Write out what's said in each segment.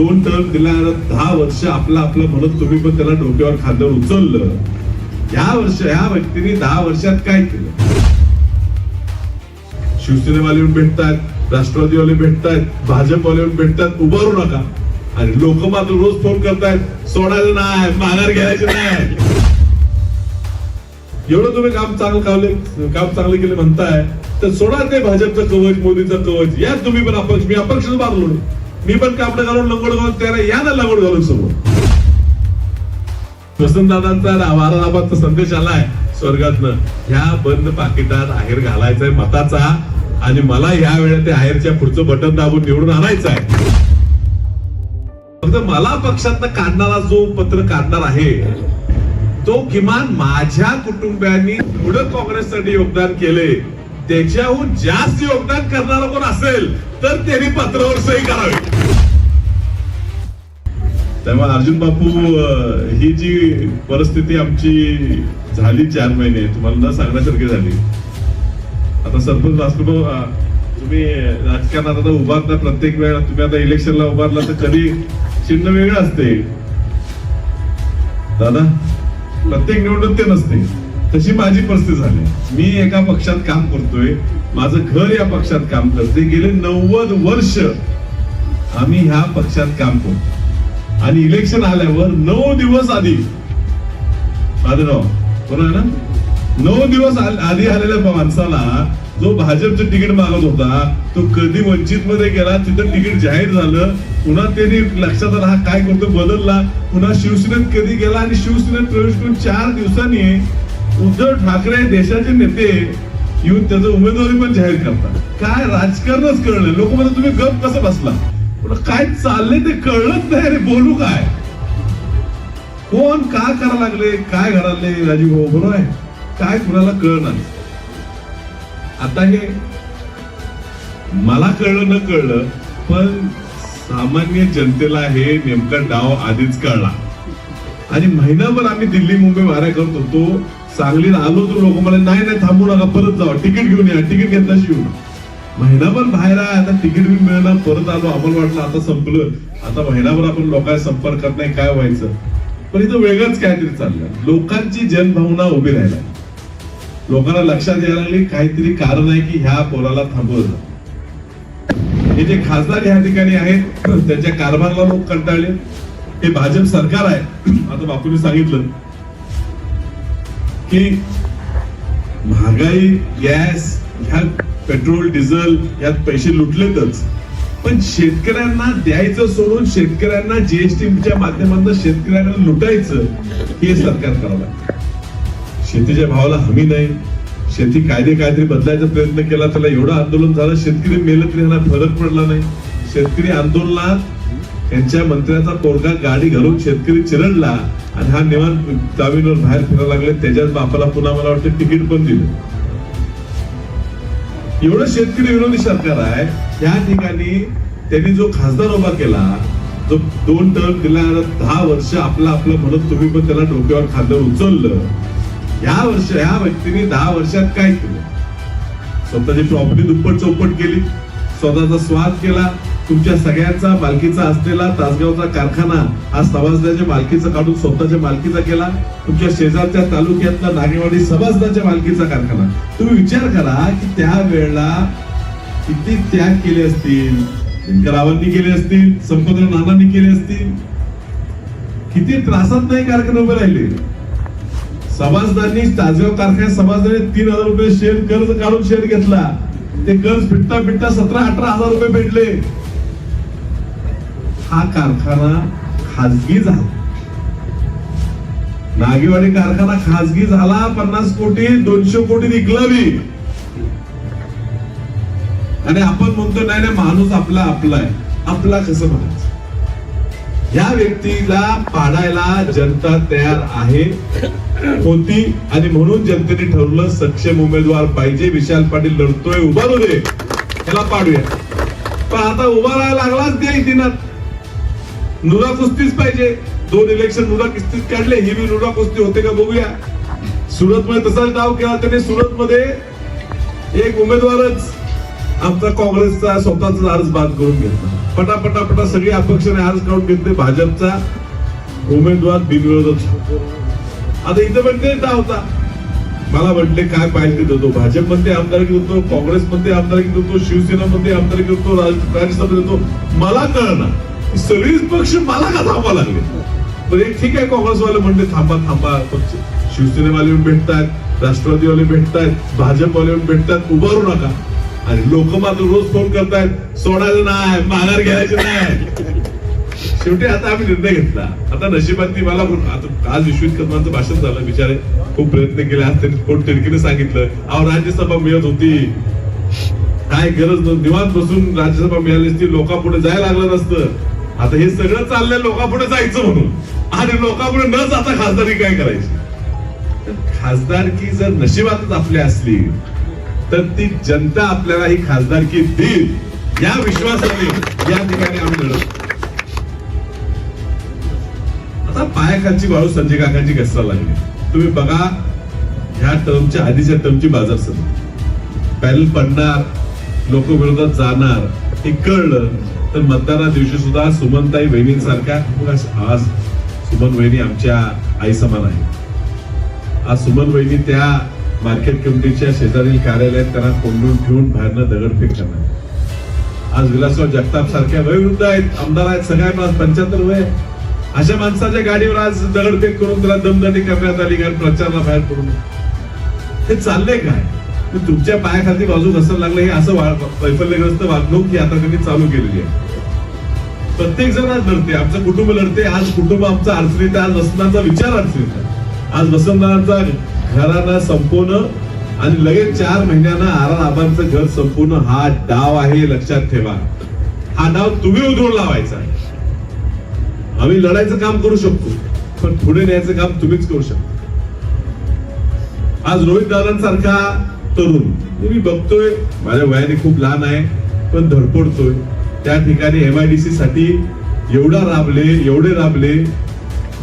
दोन टर्म दिल्यानंतर दहा वर्ष आपलं आपलं म्हणत तुम्ही पण त्याला डोक्यावर खांद्यावर उचललं. या वर्ष या व्यक्तीने दहा वर्षात काय केलं? शिवसेनेवाले भेटतात राष्ट्रवादीवाले भेटतात भाजपवाले भेटतात उभारू नका. आणि लोक मात्र रोज फोन करतायत सोडायला नाही माघार घ्यायचं नाही. एवढं तुम्ही काम चांगलं कावले काम चांगलं केलं म्हणताय तर सोडा ते भाजपचं कवच मोदीचं कवच. या तुम्ही पण अपक्ष मी अपक्षच मारलो. मी पण कापड घालून लंगोड घालून त्याला या ना लंगोड घालून समोर वसंतदादांचा वाराबादचा संदेश आलाय स्वर्गातनं. ह्या बंद पाकिटात आहेर घालायचाय मताचा आणि मला या वेळेत ते आहेरच्या पुढचं बटन दाबून निवडून आणायचं आहे फक्त मला पक्षातनं काढणारा जो पत्र काढणार आहे तो किमान माझ्या कुटुंबियांनी पुढं काँग्रेससाठी योगदान केले त्याच्याहून जास्त योगदान करणारा कोण असेल तर त्यांनी पत्रावर सही करावी. त्यामुळे अर्जुन बापू ही जी परिस्थिती आमची झाली चार महिने तुम्हाला न सांगण्यासारखी झाली. आता सरपंच राष्ट्रभाऊ तुम्ही राजकारणात आता उभारता प्रत्येक वेळा तुम्ही आता इलेक्शनला उभारला तर कधी चिन्ह वेगळं असते. दादा प्रत्येक निवडणूक ते नसते. तशी माझी परिस्थिती झाली. मी एका पक्षात काम करतोय माझं घर या पक्षात काम करते. गेले नव्वद वर्ष आम्ही ह्या पक्षात काम करतो. आणि इलेक्शन आल्यावर नऊ दिवस आधी. माझं नाव बरोबर ना? नऊ दिवस आधी आलेल्या माणसाला जो भाजपचं तिकीट मागत होता तो कधी वंचित मध्ये गेला तिथं तिकीट जाहीर झालं पुन्हा त्यांनी लक्षात आला हा काय करतो बदलला. पुन्हा शिवसेनेत कधी गेला आणि शिवसेनेत प्रवेश करून चार दिवसांनी उद्धव ठाकरे देशाचे नेते येऊन त्याचं उमेदवारी पण जाहीर करतात. काय राजकारणच कळलं. लोक म्हणजे तुम्ही गप कसं बसला? काय चाललंय ते कळलंच नाही रे बोलू काय? कोण का करा लागले काय घडाले राजीव भाऊ बरोबर आहे काय कुणाला कळणार आता हे मला कळलं न कळलं पण सामान्य जनतेला हे नेमका डाव आधीच कळला. आणि महिनाभर आम्ही दिल्ली मुंबई वाऱ्या करत होतो. सांगलीला आलो तर लोक मला नाही नाही थांबू नका परत जावा. तिकीट घेऊन या तिकीट घेतल्याशिवाय. महिनाभर बाहेर आहे आता तिकीट बी मिळणार परत आलो आम्हाला वाटलं आता संपलं. आता महिनाभर आपण लोकांच्या संपर्कात नाही काय व्हायचं? पण इथं वेगळंच काहीतरी चाललं लोकांची जनभावना उभी राहिल्या लोकांना लक्षात यायला लागली काहीतरी कारण आहे की ह्या पोराला थांबवलं. हे जे खासदार या ठिकाणी आहेत त्यांच्या कारभारला लोक कंटाळले. हे भाजप सरकार आहे. आता बापूने सांगितलं की महागाई गॅस ह्या पेट्रोल डिझेल यात पैसे लुटलेतच. पण शेतकऱ्यांना द्यायचं सोडून शेतकऱ्यांना जीएसटीच्या माध्यमातून शेतकऱ्यांना लुटायचं हे सरकार करावं शेतीच्या भावाला हमी नाही. शेती कायदे काहीतरी बदलायचा प्रयत्न केला त्याला एवढं आंदोलन झालं शेतकरी मेलं तरी ह्यांना फरक पडला नाही. शेतकरी आंदोलनात यांच्या मंत्र्याचा पोरगा गाडी घालून शेतकरी चिरडला आणि हा निवांत जामीनवर बाहेर फिरायला लागले त्याच्याच बापाला पुन्हा मला वाटतं तिकीट पण दिलं. एवढं शेतकरी विरोधी सरकार आहे या ठिकाणी त्यांनी जो खासदार उभा केला जो दोन टर्म दिला दहा वर्ष आपलं आपलं म्हणत तुम्ही पण त्याला डोक्यावर खांद्यावर उचललं. ह्या वर्ष ह्या व्यक्तीने दहा वर्षात काय केलं? स्वतःची प्रॉपर्टी दुप्पट चौपट केली स्वतःचा स्वाद केला तुमच्या सगळ्यांचा मालकीचा असलेला तासगावचा कारखाना आज सभासदाच्या मालकीचा काढून स्वतःच्या मालकीचा केला. तुमच्या शेजारच्या तालुक्यातला नागेवाडी सभासदाच्या मालकीचा कारखाना. तुम्ही विचार करा की त्या वेळेला किती त्याग केले असतील रावांनी केले असतील संपत्र नानांनी केले असतील. किती त्रासात नाही कारखाने उभे राहिले. सभासदांनी तासगाव कारखान्यात सभासदांनी तीन हजार रुपये शेअर कर्ज काढून शेअर घेतला. ते कर्ज फिटता फिटता सतरा अठरा हजार रुपये भेटले. हा कारखाना खाजगी झाला. नागेवाडी कारखाना खाजगी झाला पन्नास कोटी दोनशे कोटी विकला बी आणि आपण म्हणतो नाही नाही माणूस आपला आपला आहे. आपला कसं म्हणायचं? या व्यक्तीला पाडायला जनता तयार आहे. होती. आणि म्हणून जनतेने ठरवलं सक्षम उमेदवार पाहिजे. विशाल पाटील लढतोय उभारू दे. त्याला पाडूया. पण आता उभा राहायला लागलाच द्या दिनात नुरा कुस्तीच पाहिजे. दोन इलेक्शन नुरा कुस्तीत काढले ही बी नुरा कुस्ती होते का बघूया. सुरत मध्ये तसाच डाव केला त्याने. सुरत मध्ये एक उमेदवारच आमचा काँग्रेसचा स्वतःचा अर्ज बाद करून घेतला. पटापटा पटा सगळे अपक्षाने अर्ज काढून घेतले. भाजपचा उमेदवार बिनविरोधच. आता इथं म्हणते ते होता. मला म्हटले काय पाहिजे देतो. भाजपमध्ये आमदारकी देतो काँग्रेस मध्ये आमदारकी देतो शिवसेना मध्ये आमदारकी देतो राज- राज्यसभेत देतो. मला कळणार सगळीच पक्ष मला का थांबा लागले? पण एक ठीक आहे काँग्रेसवाले म्हणले थांबा थांबा पक्ष शिवसेनेवाले येऊन भेटतायत राष्ट्रवादीवाले भेटतायत भाजपवाले भेटतात भेटतायत उभारू नका. आणि लोक मात्र रोज फोन करतायत सोडायचं नाही माघार घ्यायचं नाही. शेवटी आता आम्ही निर्णय घेतला. आता नशिबांनी मला बोल- आता आज विश्वित कदमांचं भाषण झालं बिचारे खूप प्रयत्न केले. आज त्यांनी कोण तिडकीने सांगितलं अहो राज्यसभा मिळत होती. काय गरज निवांत बसून राज्यसभा मिळाली असती लोकांपुढे जायला लागलं नसतं. आता हे सगळं चाललंय लोकांपुढे जायचं म्हणून. आणि लोकांपुढे न जाता खासदारी काय करायची? खासदारकी जर नशिबातच आपली असली तर ती जनता आपल्याला ही खासदारकी देईल. या विश्वासाने या ठिकाणी आम्ही लढत आता पायाखालची वाळू संजय काकांची घसरा लागली. तुम्ही बघा ह्या टर्मच्या आधीच्या टर्मची बाजार समिती पॅनल पडणार लोक विरोधात जाणार हे कळलं. तर मतदाना दिवशी सुद्धा सुमनताई वहिनींसारख्या आज सुमन वहिनी आमच्या आई समान आहे आज सुमन वहिनी त्या मार्केट कमिटीच्या शेजारील कार्यालयात त्यांना कोंडून ठेवून बाहेरनं दगडफेक करणार आज विलासराव जगताप सारख्या वयोवृद्ध आहेत आमदार आहेत सगळ्यांना आज पंच्याहत्तर वय अशा माणसाच्या गाडीवर आज दगडफेक करून त्याला दमदंडी करण्यात आली कारण प्रचारला बाहेर पडून हे चाललंय काय? तुमच्या पायाखाली बाजू घसर लागलं हे असं वैफल्यग्रस्त वागणूक ही आता त्यांनी चालू केलेली आहे. प्रत्येक जण आज लढते आमचं कुटुंब लढते आज कुटुंब आमचं अडचणीत आज वसंतांचा विचार अडचणीत आज वसंतांचा घराला संपवणं आणि लगेच चार महिन्यानं आरा आबांचं घर संपवणं हा डाव आहे लक्षात ठेवा. हा डाव तुम्ही उधळून लावायचा आहे. आम्ही लढायचं काम करू शकतो पण पुढे न्यायचं काम तुम्हीच करू शकता. आज रोहित दादांसारखा तरुण. मी बघतोय. माझ्या वयाने खूप लहान आहे पण धडपडतोय. त्या ठिकाणी एम आय डी सी साठी एवढा राबले एवढे राबले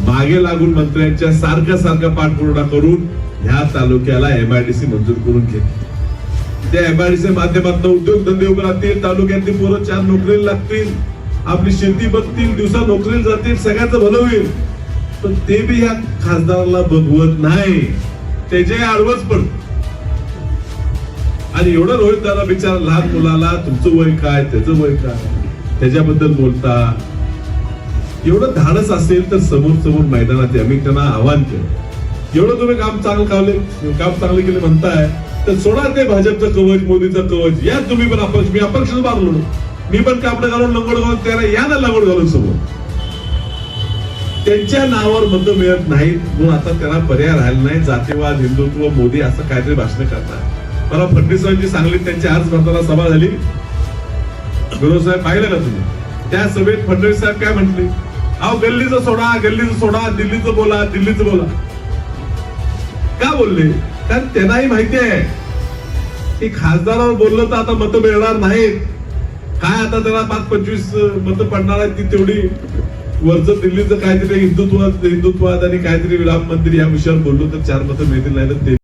मागे लागून मंत्र्यांच्या सारख्या सारख्या पाठपुरावा करून ह्या तालुक्याला एम आय डी सी मंजूर करून घेतली. त्या एम आय डी सी माध्यमातून उद्योगधंदे उभे राहतील तालुक्यातली पोरं चार नोकरीला लागतील आपली शेती बघतील दिवसा नोकरीला जातील सगळ्याचं भलं होईल. पण ते बी या खासदाराला बघवत नाही. त्याचे आडवच पडत. आणि एवढं रोहित दादा बिचारा लहान मुलाला तुमचं वय काय त्याचं वय काय? त्याच्याबद्दल बोलता. एवढं धाडस असेल तर समोर समोर मैदानात या. मी त्यांना आव्हान केलं. एवढं तुम्ही काम चांगलं कावले काम चांगले केले म्हणताय तर सोडा ते भाजपचं कवच मोदीचं कवच. या तुम्ही पण अपक्ष मी अपक्ष मारलो मी पण कापडं घालून लंगोड घालून त्याला या ना लंगोड घालून समोर. त्यांच्या नावावर मतं मिळत नाहीत म्हणून आता त्यांना पर्याय राहिला नाही. जातीवाद हिंदुत्व मोदी असं काहीतरी भाषण करतात. मला फडणवीसांची सांगलीत त्यांची आज भरताना सभा झाली. गुरु साहेब पाहिलं का तुम्ही? त्या सभेत फडणवीस साहेब काय म्हटले? अहो गल्लीचं सोडा गल्लीचं सोडा दिल्लीचं बोला दिल्लीचं बोला. का बोलले? कारण त्यांनाही माहिती आहे. की खासदारावर बोललं तर आता मतं मिळणार नाहीत. काय आता त्याला पाच पंचवीस मतं पडणार आहेत ती तेवढी. वरचं दिल्लीचं काहीतरी हिंदुत्व हिंदुत्ववाद आणि काहीतरी राम मंदिर या विषयावर बोललो तर चार मतं मिळतील नाही तर ते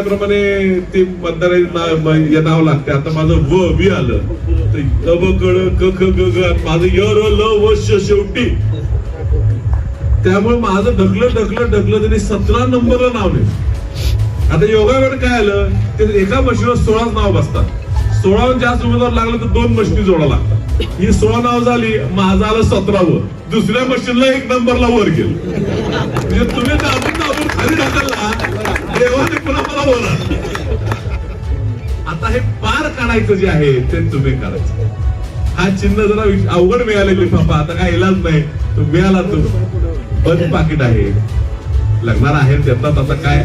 त्याप्रमाणे ते मतदार या नाव लागते आता माझं व वी आलं. तर अ ब कळ क ख ग ग माझं य र ल व श शेवटी. त्यामुळे माझं ढकलं ढकलं ढकलं त्यांनी सतरा नंबरला नाव नाही. आता योगाकडे काय आलं? ते एका मशीनवर सोळाच नाव बसतात. सोळावर जास्त उमेदवार लागलं तर दोन मशीनी जोडा लागतात. ही सोळा नाव झाली माझं आलं सतरावं. दुसऱ्या मशीनला एक नंबरला वर गेलं. म्हणजे तुम्ही दाबून दाबून खाली ढकलला देवाने पुन्हा मला बोला आता हे पार काढायचं जे आहे ते तुम्ही काढायचं हा चिन्ह जरा अवघड मिळाले लिफाफा आता काय इलाज नाही. तो मिळाला तो. बंद पाकिट आहे. लग्नाला आहे देतात आता काय?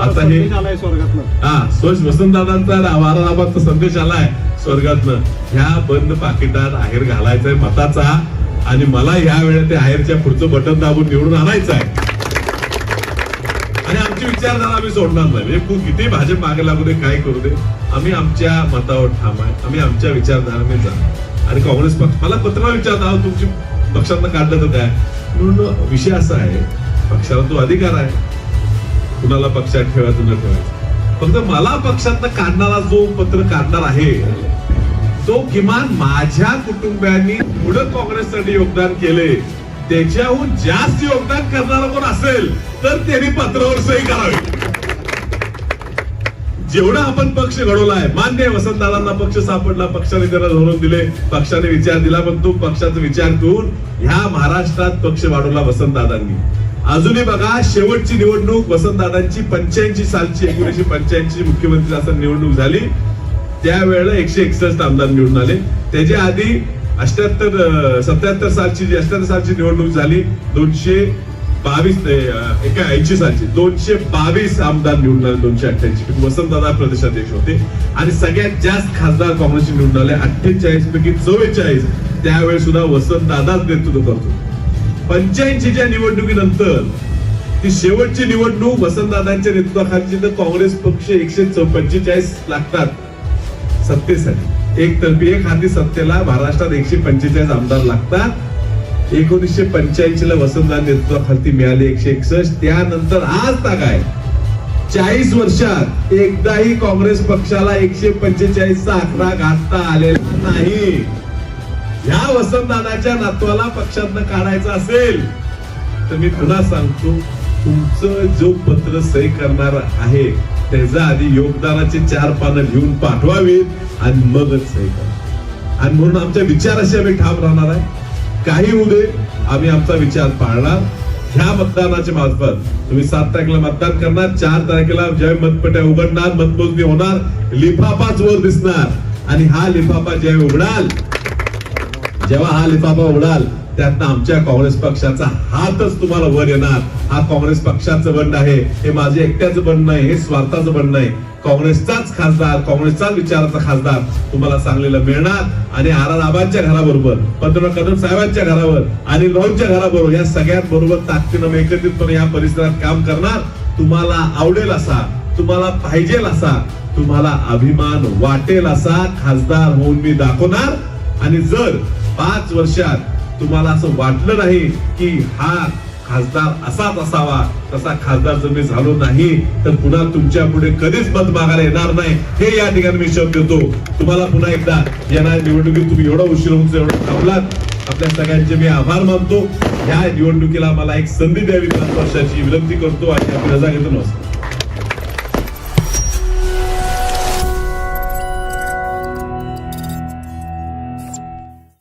आता हे- स्वर्गातलं हा स्वच्छ वसंतदादांचा वाराबादचा संदेश आलाय स्वर्गातनं. ह्या बंद पाकिटात आहेर घालायचंय मताचा. आणि मला ह्या वेळेत ते आहेरच्या पुढचं बटन दाबून निवडून आणायचं आहे विचारधारा आम्ही सोडणार नाही. म्हणजे खूप किती भाजप मागे लागू दे काय करू दे. आम्ही आमच्या मतावर ठाम आहे. आम्ही आमच्या विचारधाराने जाणार आणि काँग्रेस पक्ष मला पत्र विचारता अहो, तुमची पक्षातनं काढलं तर काय? म्हणून विषय असा आहे पक्षाला तो अधिकार आहे. कुणाला पक्षात ठेवायचं न ठेवायचं. फक्त मला पक्षातनं काढणारा जो पत्र काढणार आहे तो किमान माझ्या कुटुंबियांनी पुढे काँग्रेससाठी योगदान केले त्याच्याहून जास्त योगदान करणारा कोण असेल तर त्यांनी पत्रावर सही करावी. जेवढा आपण पक्ष घडवलाय मान्य आहे वसंतदादांना पक्ष सापडला पक्षाने त्याला धोरण दिले पक्षाने विचार दिला पण तू पक्षाचा विचार करून ह्या महाराष्ट्रात पक्ष वाढवला वसंतदादांनी. अजूनही बघा शेवटची निवडणूक वसंतदादांची पंच्याऐंशी सालची एकोणीशे पंच्याऐंशी मुख्यमंत्री असं निवडणूक झाली. त्यावेळेला एकशे एकसष्ट आमदार निवडून आले. त्याच्या आधी अष्ट्याहत्तर सत्याहत्तर सालची जी अष्ट्याहत्तर सालची निवडणूक झाली दोनशे बावीस एका ऐंशी सालची दोनशे बावीस आमदार निवडून आले दोनशे अठ्ठ्याऐंशी. वसंतदादा प्रदेशाध्यक्ष होते. आणि सगळ्यात जास्त खासदार काँग्रेसचे निवडून आले अठ्ठेचाळीस पैकी चव्वेचाळीस. त्यावेळेस सुद्धा वसंतदादाच नेतृत्व करतो. पंच्याऐंशीच्या निवडणुकीनंतर ती शेवटची निवडणूक वसंतदादांच्या नेतृत्वाखाली तर काँग्रेस पक्ष एकशे पंचेचाळीस लागतात. सत्तेसाठी. एक तर्फी एक हाती सत्तेला महाराष्ट्रात एकशे पंचेचाळीस आमदार लागतात. एकोणीसशे पंच्याऐंशी ला वसंतदादा नेतृत्वाखाली मिळाली एकशे एकसष्ट. त्यानंतर आज काय चाळीस वर्षात एकदाही काँग्रेस पक्षाला एकशे पंचेचाळीस चा आकडा गाठता आलेला नाही. ह्या वसंतदानाच्या नातवाला पक्षातनं काढायचं असेल तर मी पुन्हा सांगतो तुमचं जो पत्र सही करणार आहे त्याच्या आधी योगदानाचे चार पानं लिहून पाठवावीत आणि मगच सही करा. आणि म्हणून आमच्या विचाराशी आम्ही ठाम राहणार आहे. काही होऊ दे आम्ही आमचा विचार पाळणार. ह्या मतदानाच्या मार्फत तुम्ही सात तारखेला मतदान करणार चार तारखेला ज्यावेळी मतपेट्या उघडणार मतमोजणी होणार लिफाफाच वर दिसणार. आणि हा लिफाफा ज्यावेळी उघडाल जेव्हा हा लिफाफा उडाल त्यातनं आमच्या काँग्रेस पक्षाचा हातच तुम्हाला वर येणार. हा काँग्रेस पक्षाचं बंड आहे. हे माझे एकट्याचं बंड नाही हे स्वार्थाचं बंड नाही. काँग्रेसचाच खासदार काँग्रेसचाच विचाराचा खासदार तुम्हाला सांगलेला मिळणार. आणि आर आर आबांच्या घराबरोबर पंतप्रधान कदम साहेबांच्या घरावर आणि भाऊंच्या घराबरोबर या सगळ्यात बरोबर ताकदीनं एकत्रितपणे या परिसरात काम करणार. तुम्हाला आवडेल असा तुम्हाला पाहिजेल असा तुम्हाला अभिमान वाटेल असा खासदार होऊन मी दाखवणार. आणि जर पाच वर्षात तुम्हाला असं वाटलं नाही की हा खासदार असाच असावा तसा खासदार जर मी झालो नाही तर पुन्हा तुमच्यापुढे कधीच मत मागायला येणार नाही. हे या ठिकाणी मी शब्द देतो. तुम्हाला पुन्हा एकदा येणार निवडणुकीत तुम्ही एवढा उशीर होऊन एवढं थांबलात. आपल्या सगळ्यांचे मी आभार मानतो. ह्या निवडणुकीला मला एक संधी द्यावी पाच वर्षाची विनंती करतो आणि आपली रजा घेतो. नमस्कार.